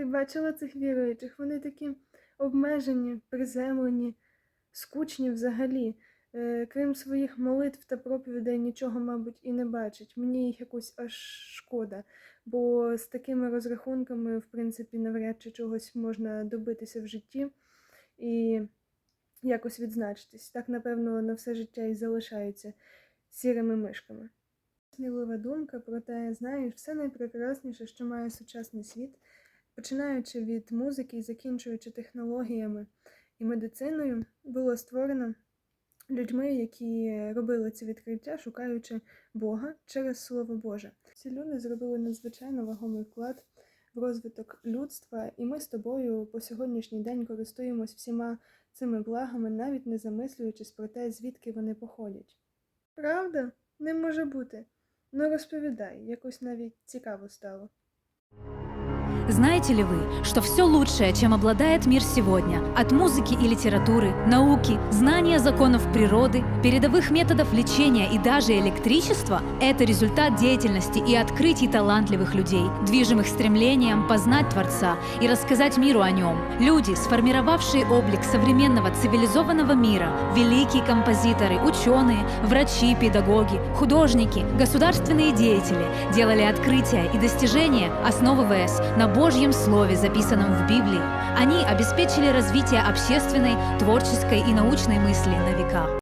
Ти бачила цих віруючих? Вони такі обмежені, приземлені, скучні взагалі. Е, Крім своїх молитв та проповідей, нічого, мабуть, і не бачать. Мені їх якось аж шкода, бо з такими розрахунками, в принципі, навряд чи чогось можна добитися в житті і якось відзначитись. Так, напевно, на все життя і залишаються сірими мишками. Смілива думка, проте, знаєш, все найпрекрасніше, що має сучасний світ, починаючи від музики і закінчуючи технологіями і медициною, було створено людьми, які робили ці відкриття, шукаючи Бога через Слово Боже. Ці люди зробили надзвичайно вагомий вклад в розвиток людства, і ми з тобою по сьогоднішній день користуємось всіма цими благами, навіть не замислюючись про те, звідки вони походять. Правда? Не може бути. Ну розповідай, якось навіть цікаво стало. Знаете ли вы, что все лучшее, чем обладает мир сегодня, от музыки и литературы, науки, знания законов природы, передовых методов лечения и даже электричества, это результат деятельности и открытий талантливых людей, движимых стремлением познать Творца и рассказать миру о нем. Люди, сформировавшие облик современного цивилизованного мира, великие композиторы, ученые, врачи, педагоги, художники, государственные деятели, делали открытия и достижения, основываясь на Божьем Слове, записанном в Библии. Они обеспечили развитие общественной, творческой и научной мысли на века.